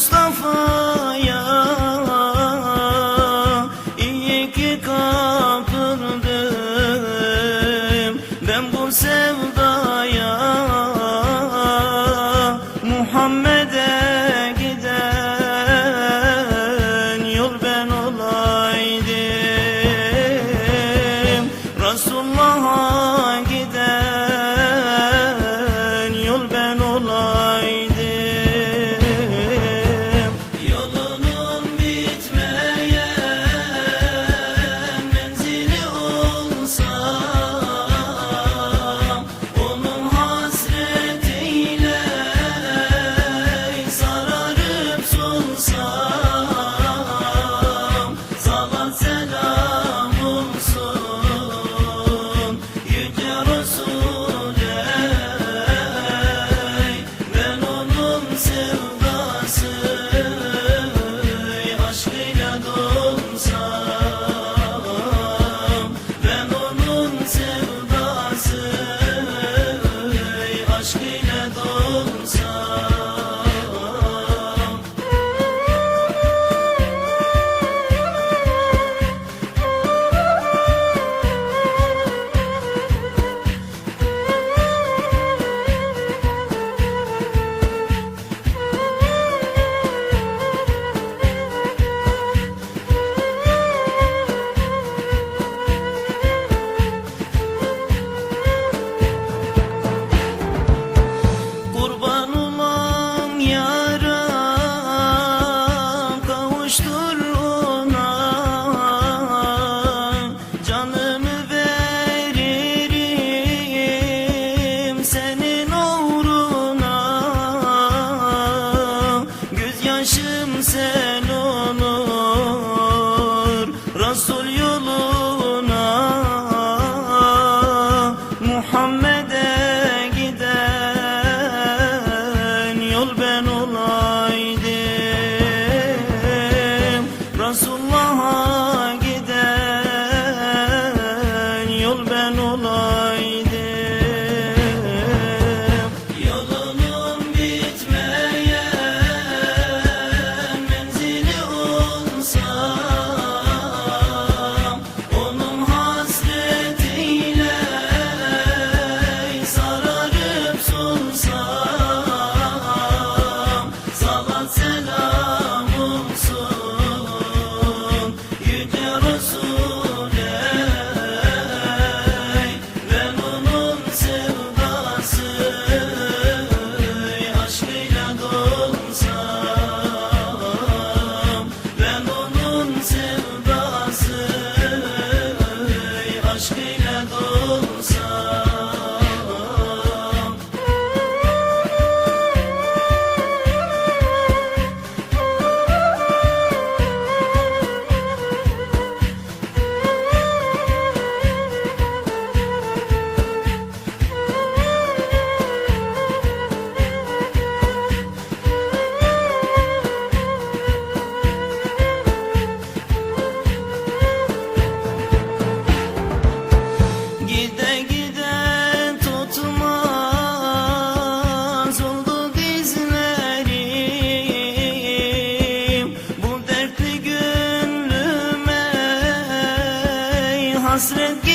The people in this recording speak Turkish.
Mustafa'ya iyi ki kapıldım ben bu sevdaya Muhammed'e giden yol ben olaydım. Resulullah'a giden yol ben olaydım. Gözyaşım sel hasret